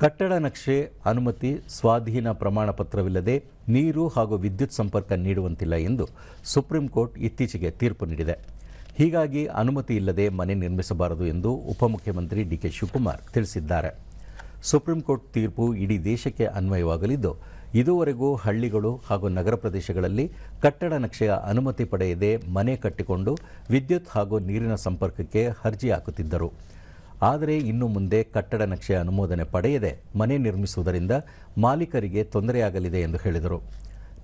ಕಟ್ಟಡ ನಕ್ಷೆ ಅನುಮತಿ ಸ್ವಾಧೀನ ಪ್ರಮಾಣ ಪತ್ರವಿಲ್ಲದೆ ನೀರು ಹಾಗೂ ವಿದ್ಯುತ್ ಸಂಪರ್ಕ ನೀಡುವಂತಿಲ್ಲ ಎಂದು ಸುಪ್ರೀಂ ಕೋರ್ಟ್ ಇತ್ತೀಚೆಗೆ ತೀರ್ಪು ನೀಡಿದೆ. ಹೀಗಾಗಿ ಅನುಮತಿ ಇಲ್ಲದೆ ಮನೆ ನಿರ್ಮಿಸಬಾರದು ಎಂದು ಉಪಮುಖ್ಯಮಂತ್ರಿ ಡಿಕೆ ಶಿವಕುಮಾರ್ ತಿಳಿಸಿದ್ದಾರೆ. ಸುಪ್ರೀಂ ಕೋರ್ಟ್ ತೀರ್ಪು ಇಡೀ ದೇಶಕ್ಕೆ ಅನ್ವಯವಾಗಲಿದ್ದು, ಇದುವರೆಗೂ ಹಳ್ಳಿಗಳು ಹಾಗೂ ನಗರ ಪ್ರದೇಶಗಳಲ್ಲಿ ಕಟ್ಟಡ ನಕ್ಷೆಯ ಅನುಮತಿ ಪಡೆಯದೆ ಮನೆ ಕಟ್ಟಿಕೊಂಡು ವಿದ್ಯುತ್ ಹಾಗೂ ನೀರಿನ ಸಂಪರ್ಕಕ್ಕೆ ಅರ್ಜಿ ಹಾಕುತ್ತಿದ್ದರು. ಆದರೆ ಇನ್ನು ಮುಂದೆ ಕಟ್ಟಡ ನಕ್ಷೆ ಅನುಮೋದನೆ ಪಡೆಯದೆ ಮನೆ ನಿರ್ಮಿಸುವುದರಿಂದ ಮಾಲೀಕರಿಗೆ ತೊಂದರೆಯಾಗಲಿದೆ ಎಂದು ಹೇಳಿದರು.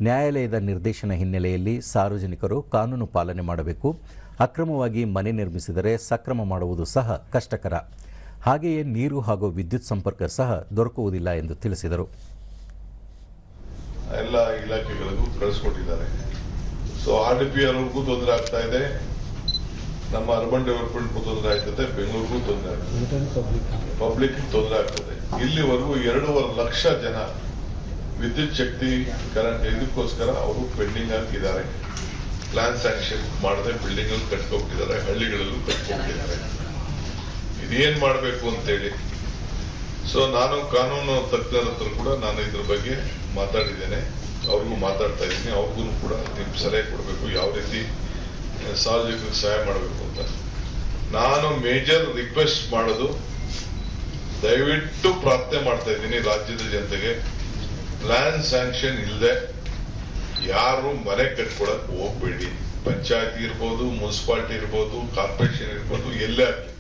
ನ್ಯಾಯಾಲಯದ ನಿರ್ದೇಶನ ಹಿನ್ನೆಲೆಯಲ್ಲಿ ಸಾರ್ವಜನಿಕರು ಕಾನೂನು ಪಾಲನೆ ಮಾಡಬೇಕು. ಅಕ್ರಮವಾಗಿ ಮನೆ ನಿರ್ಮಿಸಿದರೆ ಸಕ್ರಮ ಮಾಡುವುದು ಸಹ ಕಷ್ಟಕರ. ಹಾಗೆಯೇ ನೀರು ಹಾಗೂ ವಿದ್ಯುತ್ ಸಂಪರ್ಕ ಸಹ ದೊರಕುವುದಿಲ್ಲ ಎಂದು ತಿಳಿಸಿದರು. ಎಲ್ಲ ಇಲಾಖೆಗಳಿಗೂ ಕಳಿಸ್ಕೊಟ್ಟಿದ್ದಾರೆ. ಸೊ ಆರ್ ಡಿ ಪಿ ಅವ್ರಿಗೂ ತೊಂದರೆ ಆಗ್ತಾ ಇದೆ. ನಮ್ಮ ಅರ್ಬನ್ ಡೆವಲಪ್ಮೆಂಟ್ಗೂ ತೊಂದರೆ ಆಗ್ತದೆ ಬೆಂಗಳೂರಿಗೂ ತೊಂದರೆ ಆಗ್ತದೆ. ಪಬ್ಲಿಕ್ ತೊಂದರೆ ಆಗ್ತದೆ. ಇಲ್ಲಿವರೆಗೂ ಎರಡೂವರೆ ಲಕ್ಷ ಜನ ವಿದ್ಯುತ್ ಶಕ್ತಿ ಕರೆಂಟ್ ಇದಕ್ಕೋಸ್ಕರ ಅವರು ಪೆಂಡಿಂಗ್ ಆಗಿದ್ದಾರೆ. ಪ್ಲಾನ್ ಸ್ಯಾಂಕ್ಷನ್ ಮಾಡದೆ ಬಿಲ್ಡಿಂಗ್ ಅಲ್ಲಿ ಕಟ್ಕೊಂಡ್ಬಿಟ್ಟಿದ್ದಾರೆ ಹಳ್ಳಿಗಳಲ್ಲೂ ಕಟ್ಕೋಗ್ತಿದ್ದಾರೆ ಇದೇನ್ ಮಾಡಬೇಕು ಅಂತೇಳಿ? ಸೊ ನಾನು ಕಾನೂನು ತಜ್ಞರ ಹತ್ರ ಕೂಡ ನಾನು ಇದ್ರ ಬಗ್ಗೆ ಮಾತಾಡಿದ್ದೇನೆ. ಅವ್ರಿಗೂ ಮಾತಾಡ್ತಾ ಇದ್ದೀನಿ. ಅವ್ರಿಗೂ ಕೂಡ ನಿಮ್ ಸಲಹೆ ಕೊಡಬೇಕು. ಯಾವ ರೀತಿ ಸಾರ್ವಜನಿಕರಿಗೆ ಸಹಾಯ ಮಾಡಬೇಕು ಅಂತ. ನಾನು ಮೇಜರ್ ರಿಕ್ವೆಸ್ಟ್ ಮಾಡೋದು, ದಯವಿಟ್ಟು ಪ್ರಾರ್ಥನೆ ಮಾಡ್ತಾ ಇದ್ದೀನಿ ರಾಜ್ಯದ ಜನತೆಗೆ. ಪ್ಲಾನ್ ಸ್ಯಾಂಕ್ಷನ್ ಇಲ್ಲದೆ ಯಾರು ಮನೆ ಕಟ್ಕೊಳಕ್ ಹೋಗ್ಬೇಡಿ. ಪಂಚಾಯತ್ ಇರ್ಬೋದು, ಮುನ್ಸಿಪಾಲ್ಟಿ ಇರ್ಬೋದು, ಕಾರ್ಪೊರೇಷನ್ ಇರ್ಬೋದು, ಎಲ್ಲೇ ಆಗ್ಲಿ.